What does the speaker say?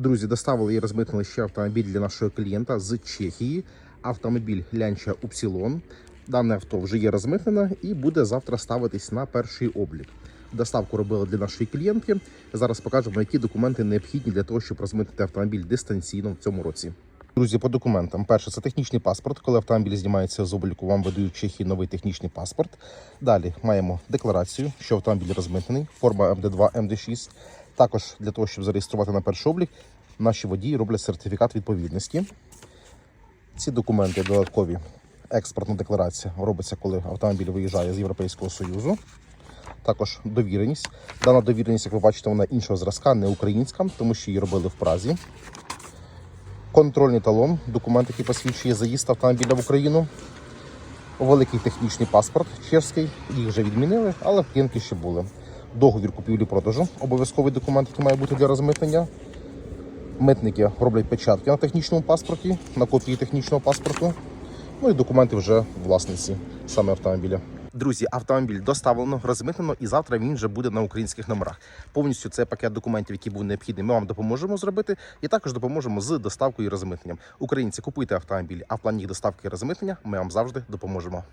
Друзі, доставили і розмитнили ще автомобіль для нашого клієнта з Чехії. Автомобіль Лянча Упсілон. Дане авто вже є розмитнене і буде завтра ставитись на перший облік. Доставку робили для нашої клієнтки. Зараз покажемо, які документи необхідні для того, щоб розмитнити автомобіль дистанційно в цьому році. Друзі, по документам. Перше, це технічний паспорт. Коли автомобіль знімається з обліку, вам видають в Чехії новий технічний паспорт. Далі маємо декларацію, що автомобіль розмитнений, форма МД2, МД6. Також для того, щоб зареєструвати на перший облік, наші водії роблять сертифікат відповідності. Ці документи додаткові. Експортна декларація робиться, коли автомобіль виїжджає з Європейського Союзу. Також довіреність. Дана довіреність, як ви бачите, вона іншого зразка, не українська, тому що її робили в Празі. Контрольний талон, документ, який посвідчує заїзд автомобіля в Україну. Великий технічний паспорт чешський, їх вже відмінили, але в ще були. Договір купівлі-продажу, обов'язковий документ, який має бути для розмитнення. Митники роблять печатки на технічному паспорті, на копії технічного паспорту. Ну і документи вже власниці саме автомобіля. Друзі, автомобіль доставлено, розмитнено, і завтра він вже буде на українських номерах. Повністю це пакет документів, який був необхідний. Ми вам допоможемо зробити, і також допоможемо з доставкою і розмитненням. Українці купуйте автомобілі, а в плані їх доставки і розмитнення ми вам завжди допоможемо.